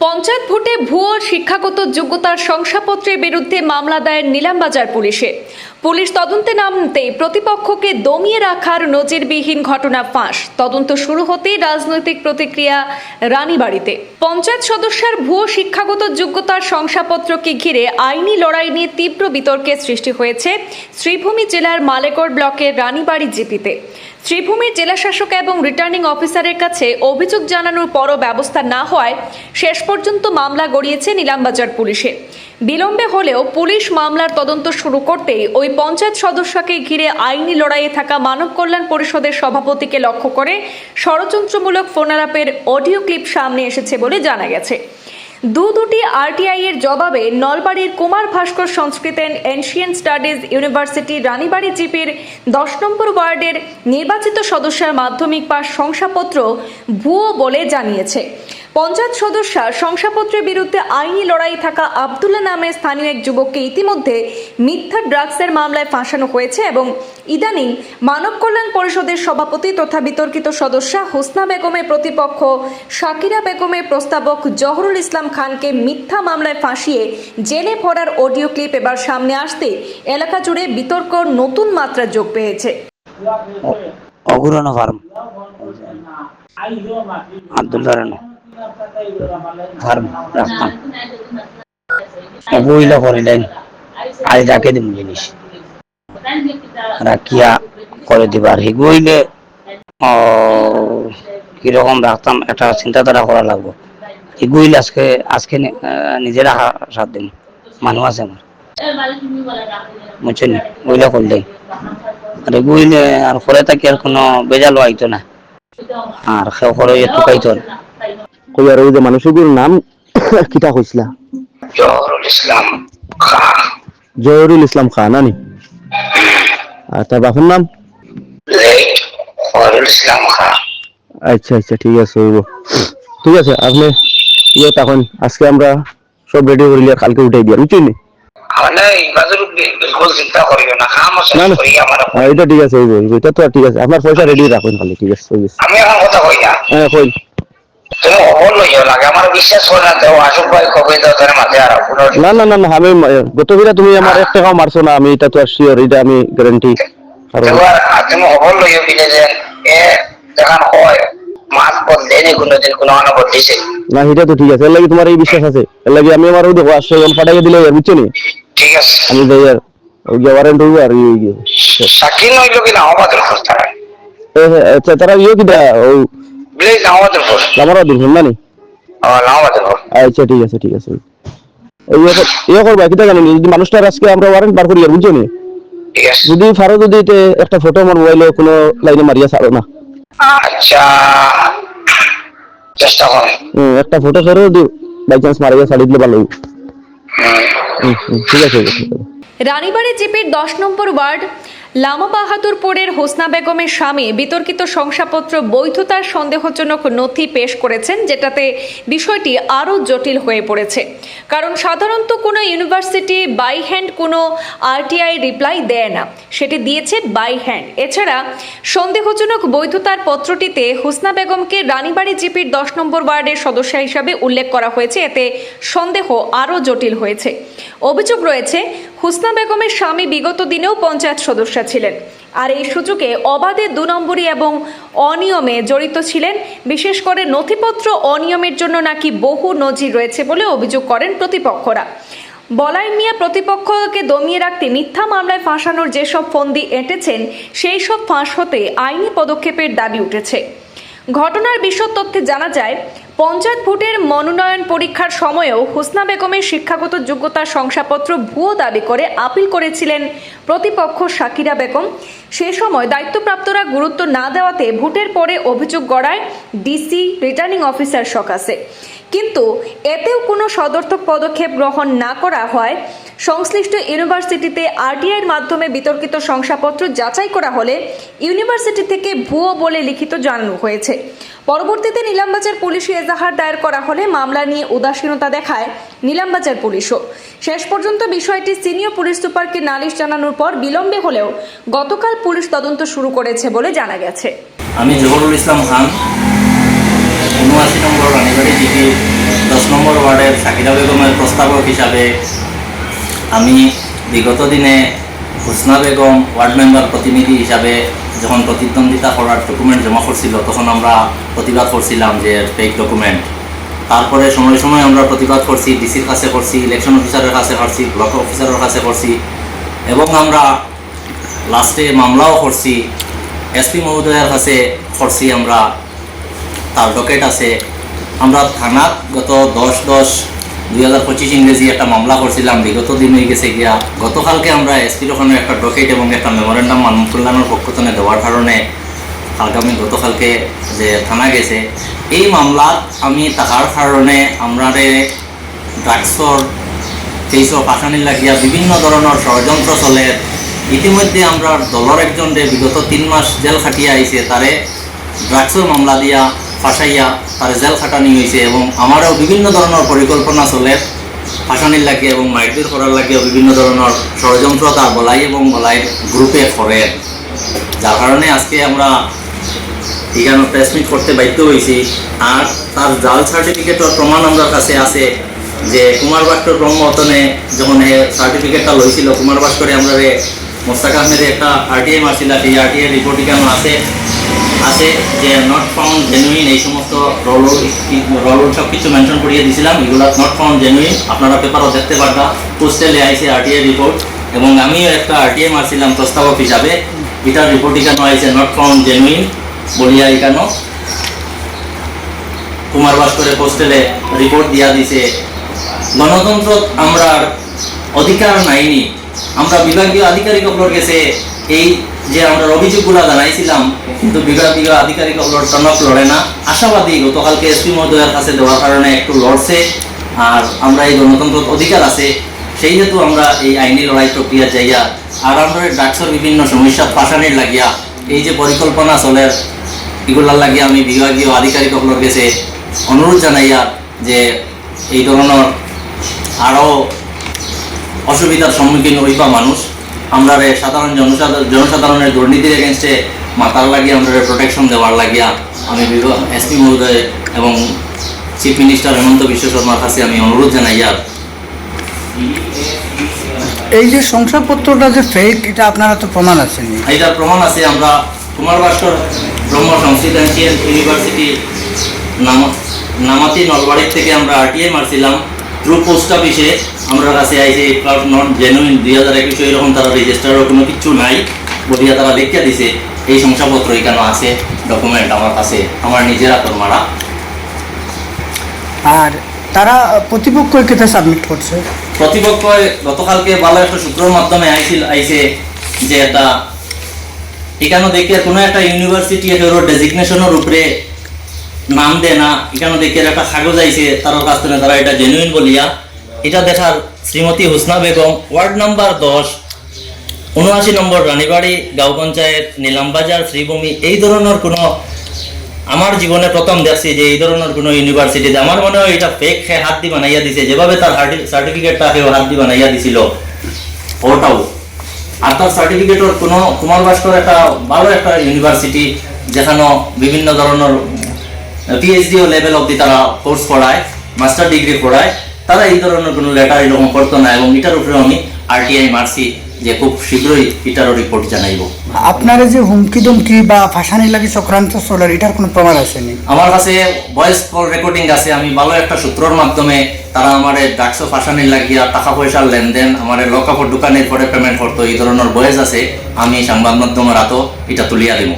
পঞ্চায়েত ভোটে ভুয়ো শিক্ষাগত যোগ্যতার শংসাপত্রের বিরুদ্ধে মামলা দায়ের নিলামবাজার পুলিশে। পুলিশ তদন্তে নামতে প্রতিপক্ষকে দমিয়ে রাখার নজিরবিহীন ঘটনা ফাঁস। তদন্ত শুরু হতেই রাজনৈতিক প্রতিক্রিয়া রানীবাড়িতে। পঞ্চায়েত সদস্যের ভুয়ো শিক্ষাগত যোগ্যতার শংসাপত্রকে ঘিরে আইনি লড়াই নিয়ে তীব্র বিতর্কের সৃষ্টি হয়েছে শ্রীভূমি জেলার মালেগড় ব্লকের রানীবাড়ি জিপিতে। শ্রীভূমির জেলাশাসক এবং রিটার্নিং অফিসারের কাছে অভিযোগ জানানোর পরও ব্যবস্থা না হওয়ায় শেষ পর্যন্ত মামলা গড়িয়েছে নিলামবাজার পুলিশে। বিলম্বে হলেও পুলিশ মামলার তদন্ত শুরু করতেই ওই পঞ্চায়েত সদস্যকে ঘিরে আইনি লড়াইয়ে থাকা মানব কল্যাণ পরিষদের সভাপতিকে লক্ষ্য করে ষড়যন্ত্রমূলক ফোনালাপের অডিও ক্লিপ সামনে এসেছে বলে জানা গেছে। দু দুটি আরটিআই এর জবাবে নলবাড়ির Kumar Bhaskar Sanskrit and ancient studies university Ranibari জিপির দশ নম্বর ওয়ার্ডের নির্বাচিত সদস্যের মাধ্যমিক পাশ শংসাপত্র ভুয়ো বলে জানিয়েছে। পঞ্চায়েত সদস্য শংসাপত্রের বিরুদ্ধে আইনি লড়াই থাকা আবদুল্লা নামের স্থানীয় এক যুবককে ইতিমধ্যে মিথ্যা ড্রাগসের মামলায় ফাঁসানো হয়েছে এবং ইদানিং মানব কল্যাণ পরিষদের সভাপতি তথা বিতর্কিত সদস্য হোসনা বেগমের প্রতিপক্ষ শাকিরা বেগমের প্রস্তাবক জহরুল ইসলাম খানকে মিথ্যা মামলায় ফাঁসিয়ে জেলে ভরার অডিও ক্লিপ এবার সামনে আসতে এলাকা জুড়ে বিতর্ক নতুন মাত্রা যোগ পেয়েছে। অগুরানো ফার্ম। আব্দুল্লাহ রানো ফার্ম রাস্তাম বইলা আজ রাখে দিম জিনিস। রাখিয়া করে দিবার। হিগুইলে ও কীরকম রাখতাম একটা চিন্তাধারা করা লাগবো। হিগুইলে আজকে আজকে নিজেরা হা- দিন। মানুষ আছে আমার। বুঝছেন? ওইলা করলেন আর এগুইলে আর পরে থাকি আর কোনো বেজাল আইতো না। আর সেও করে একটু খাইতো না। কই আর ওই যে মানুষগুলোর নাম কইছিলা? জহরুল ইসলাম খা। জহরুল ইসলাম খান আর তার বাপের নাম? জহরুল ইসলাম খা। আচ্ছা আচ্ছা ঠিক আছে হইব। ঠিক আছে আপনি ইয়ে তখন আজকে আমরা সব রেডি করিলে কালকে উঠাই দিয়া বুঝছি নি? ইবাদুল বিলকুল চিন্তা করিও না খাম না না। করি আমার হ্যাঁ, এটা ঠিক আছে এটা তো ঠিক আছে আপনার পয়সা রেডি রাখুন খালি ঠিক আছে আমি কথা কই না? হ্যাঁ কই? তুমি অবল লইও লাগে আমার বিশ্বাস করে না তো আসুক ভাই কবে দাও তোর মাথায় আর না না না না আমি গত তুমি আমার এক টাকাও মারছো না আমি এটা তো আর শিওর এটা আমি গ্যারান্টি তুমি অবল লইও বিলে যে এ দেখান হয় মাছ বদলেনি কোনোদিন কোনো অনবদ দিছে না এটা তো ঠিক আছে এর লাগি তোমার এই বিশ্বাস আছে এর লাগি আমি আমার দেখো ফাটাইয়া দিলে বুঝছ নি? ঠিক আছে। আমি যাই আর ওয়ারেন্ট হইব আর ইয়ে গিয়ে সাক্ষী কিনা আমাদের খোঁজতে হয় আচ্ছা তারা ইয়ে কিটা না নি? আচ্ছা ঠিক আছে ঠিক আছে। এই ইয়ে ইয়ে করবা কিটা জানি যদি মানুষটার আজকে আমরা ওয়ারেন্ট বার করি আর বুঝছ নি? যদি ফারো যদি একটা ফটো আমার মোবাইলে কোনো লাইনে মারিয়া ছাড়ো না। আচ্ছা। চেষ্টা করে। একটা ফটো ফেরো যদি বাই চান্স মারিয়া ছাড়ি দিলে ভালো ঠিক আছে। রানীবাড়ি জিপির দশ নম্বর ওয়ার্ড লামা বাহাদুরপুরের হোসনা বেগমের স্বামী বিতর্কিত শংসাপত্র বৈধতার সন্দেহজনক নথি পেশ করেছেন, যেটাতে বিষয়টি আরও জটিল হয়ে পড়েছে। কারণ সাধারণত কোনো ইউনিভার্সিটি বাই হ্যান্ড কোনো আরটিআই রিপ্লাই দেয় না, সেটি দিয়েছে বাই হ্যান্ড। এছাড়া সন্দেহজনক বৈধতার পত্রটিতে হোসনা বেগমকে রানীবাড়ি জিপির দশ নম্বর ওয়ার্ডের সদস্য হিসাবে উল্লেখ করা হয়েছে। এতে সন্দেহ আরও জটিল হয়েছে। অভিযোগ রয়েছে হুসনা বেগমের স্বামী বিগত দিনেও পঞ্চায়েত সদস্য ছিলেন। আর এই সুযোগে অবাধে দু নম্বরী এবং অনিয়মে জড়িত ছিলেন। বিশেষ করে নথিপত্র অনিয়মের জন্য নাকি বহু নজির রয়েছে বলে অভিযোগ করেন প্রতিপক্ষরা। বলাই মিয়া প্রতিপক্ষকে দমিয়ে রাখতে মিথ্যা মামলায় ফাঁসানোর যেসব ফন্দি এঁটেছেন, সেই সব ফাঁস হতে আইনি পদক্ষেপের দাবি উঠেছে। ঘটনার বিশদ তথ্যে জানা যায়, পঞ্চায়েত ভোটের মনোনয়ন পরীক্ষার সময়েও হোসনা বেগমের শিক্ষাগত যোগ্যতার শংসাপত্র ভুয়ো দাবি করে আপিল করেছিলেন প্রতিপক্ষ শাকিরা বেগম। সে সময় দায়িত্বপ্রাপ্তরা গুরুত্ব না দেওয়াতে ভোটের পরে অভিযোগ গড়ায় ডিসি রিটার্নিং অফিসার সকাশে কিন্তু এতেও কোনো সদর্থক পদক্ষেপ গ্রহণ না করা হয়। সংশ্লিষ্ট ইউনিভার্সিটিতে আরটিআইয়ের মাধ্যমে বিতর্কিত শংসাপত্র যাচাই করা হলে ইউনিভার্সিটি থেকে ভুয়ো বলে লিখিত জানানো হয়েছে। পরবর্তীতে নিলামবাজার পুলিশে এজাহার দায়ের করা হলে মামলা নিয়ে উদাসীনতা দেখায় নিলামবাজার পুলিশও। শেষ পর্যন্ত বিষয়টি সিনিয়র পুলিশ সুপারকে নালিশ জানানোর পর বিলম্বে হলেও গতকাল পুলিশ তদন্ত শুরু করেছে বলে জানা গেছে। আমি জহরুল ইসলাম খান উনআশি নম্বর রানীবাড়ি জিপি দশ নম্বর ওয়ার্ডের শাকিরা বেগমের প্রস্তাবক হিসাবে আমি বিগত দিনে হুসনা বেগম ওয়ার্ড মেম্বার প্রতিনিধি হিসাবে যখন প্রতিদ্বন্দ্বিতা করার ডকুমেন্ট জমা করছিল তখন আমরা প্রতিবাদ করছিলাম যে ফেক ডকুমেন্ট তারপরে সময় সময় আমরা প্রতিবাদ করছি ডিসির কাছে করছি ইলেকশন অফিসারের কাছে করছি ব্লক অফিসারের কাছে করছি এবং আমরা লাস্টে মামলাও করছি এসপি মহোদয়ের কাছে করছি আমরা তার ডকেট আছে। আমরা থানাত গত দশ দশ দুই হাজার পঁচিশ ইংরেজি একটা মামলা করছিলাম, বিগত দিন হয়ে গেছে গিয়া। গতকালকে আমরা এসপির ওখানে একটা ডকেট এবং একটা মেমোরেন্ডাম মানব কল্যাণের পক্ষ থেকে দেওয়ার কারণে আগামী গতকালকে যে থানা গেছে, এই মামলাত আমি তাহার কারণে আমরা ড্রাগসর সেইসব আসানি লাগিয়া বিভিন্ন ধরনের ষড়যন্ত্র চলে। ইতিমধ্যে আমরা দলের একজন বিগত তিন মাস জেল খাটিয়া আইছে তারে ড্রাগসের মামলা দিয়া ফাঁসাইয়া তারে জেল খাটানি হয়েছে এবং আমারও বিভিন্ন ধরনের পরিকল্পনা চলে। ফাঁসানির লাগে এবং মাইটির করার লাগে বিভিন্ন ধরনের ষড়যন্ত্র তার বলাই এবং বলাই গ্রুপে করে। যার কারণে আজকে আমরা এখানে প্রেস মিট করতে বাধ্য হয়েছি আর তার জাল সার্টিফিকেটের প্রমাণ আমার কাছে আছে যে কুমার ভাস্কর ব্রহ্মতনে যখন এ সার্টিফিকেটটা লইছিল, কুমার ভাস্করে আমরা মোস্তাক আহমেদের একটা আরটিআই মারছিল সেই আরটিআই রিপোর্ট এখানে আছে। আছে যে নট ফাউন্ড জেনুইন এই সমস্ত রোল রোল সব কিছু মেনশন করিয়ে দিয়েছিলাম এগুলো নট ফাউন্ড জেনুইন আপনারা পেপারও দেখতে পারবা। পোস্টেলে আইসে আরটিআই রিপোর্ট এবং আমিও একটা আরটিআই মারছিলাম প্রস্তাবক হিসাবে। এটার রিপোর্ট এখানে আইসে নট ফাউন্ড জেনুইন বলিয়া এখানো কুমার ভাস্করের পোস্টেলে রিপোর্ট দিয়া দিছে। গণতন্ত্র আমরা অধিকার নাইনি। আমরা বিভাগীয় আধিকারিকগুলোর কাছে এই যে আমরা অভিযোগগুলো জানাইছিলাম, কিন্তু বিভাগীয় আধিকারিকগুলোর টনক লড়ে না। আশাবাদী গতকালকে এসপি মহোদয়ের কাছে দেওয়ার কারণে একটু লড়ছে, আর আমরা এই গণতন্ত্র অধিকার আছে, সেই হেতু আমরা এই আইনি লড়াই প্রক্রিয়া যাইয়া আর আমরা বিভিন্ন সমস্যা ফাঁসানির লাগিয়া, এই যে পরিকল্পনা চলে, এগুলার লাগিয়া আমি বিভাগীয় আধিকারিকগুলোর কাছে অনুরোধ জানাইয়া যে এই ধরনের আরও অসুবিধার সম্মুখীন হইবা মানুষ। আমরা সাধারণ জনসাধারণ জনসাধারণের দুর্নীতির এগেনস্টে মাতার লাগিয়ে আমরা প্রোটেকশন দেওয়ার লাগিয়া আমি এসপি মহোদয় এবং চিফ মিনিস্টার হেমন্ত বিশ্ব শর্মার কাছে আমি অনুরোধ জানাইয়া এই যে শংসাপত্রটা যে ফেক এটা আপনারা তো প্রমাণ আছে নি? এটার প্রমাণ আছে আমরা কুমার ভাস্কর ব্রহ্ম সংস্কৃতাঞ্চিয়াল ইউনিভার্সিটি নাম নামাতি নলবাড়ির থেকে আমরা আরটিআই মারছিলাম থ্রু পোস্ট অফিসে আমরা কাছে আইসে কার্ড নট জেনুইন দুই হাজার একুশে এরকম তারা রেজিস্টারও কোনো কিছু নাই। বলিয়া তারা দেখিয়া দিছে এই শংসাপত্র এখানে আছে ডকুমেন্ট আমার কাছে আমার নিজের মারা। আর তারা প্রতিপক্ষ কেটে সাবমিট করছে? প্রতিপক্ষ গতকালকে ভালো একটা সূত্রের মাধ্যমে আইছিল আইছে যে এটা এখানে দেখে কোনো একটা ইউনিভার্সিটি এর ডেজিগনেশনের উপরে নাম দেয় না, এখানে দেখে একটা কাগজ আইছে তার কাছ থেকে তারা এটা জেনুইন বলিয়া, এটা দেখার শ্রীমতী হুসনা বেগম, ওয়ার্ড নাম্বার দশ উনআশি নম্বর রানীবাড়ি, গাঁও পঞ্চায়েত নিলামবাজার শ্রীভূমি, এই ধরনের কোনো আমার জীবনে প্রথম দেখছি যে এই ধরনের কোনো ইউনিভার্সিটিতে আমার মনে হয় এটা ফেক হাত দিয়ে বানাইয়া দিছে, যেভাবে তার সার্টিফিকেটটা সেও হাত দিয়ে বানাইয়া দিছিল। ওটাও আর তার সার্টিফিকেটের কোনো কুমার ভাস্কর একটা ভালো একটা ইউনিভার্সিটি যেখানে বিভিন্ন ধরনের পিএইচডিও লেভেল অবধি তারা কোর্স পড়ায় মাস্টার ডিগ্রি পড়ায়। তারা এই ধরনের কোনো লেটার এরকম করতো না এবং এটার উপরে আমি আরটিআই মারছি যে খুব শীঘ্রই এটারও রিপোর্ট জানাইব। আপনারা যে হুমকি দুমকি বা ফাঁসানি লাগে চক্রান্ত চলার এটার কোনো প্রমাণ আছে নি? আমার কাছে ভয়েস কল রেকর্ডিং আছে আমি ভালো একটা সূত্রর মাধ্যমে তারা আমার ডাকসো ফাঁসানির লাগিয়া টাকা পয়সার লেনদেন আমার লকাপড় দোকানের পরে পেমেন্ট করতো এই ধরনের ভয়েস আছে আমি সংবাদ মাধ্যমের হাতও এটা তুলিয়া দিব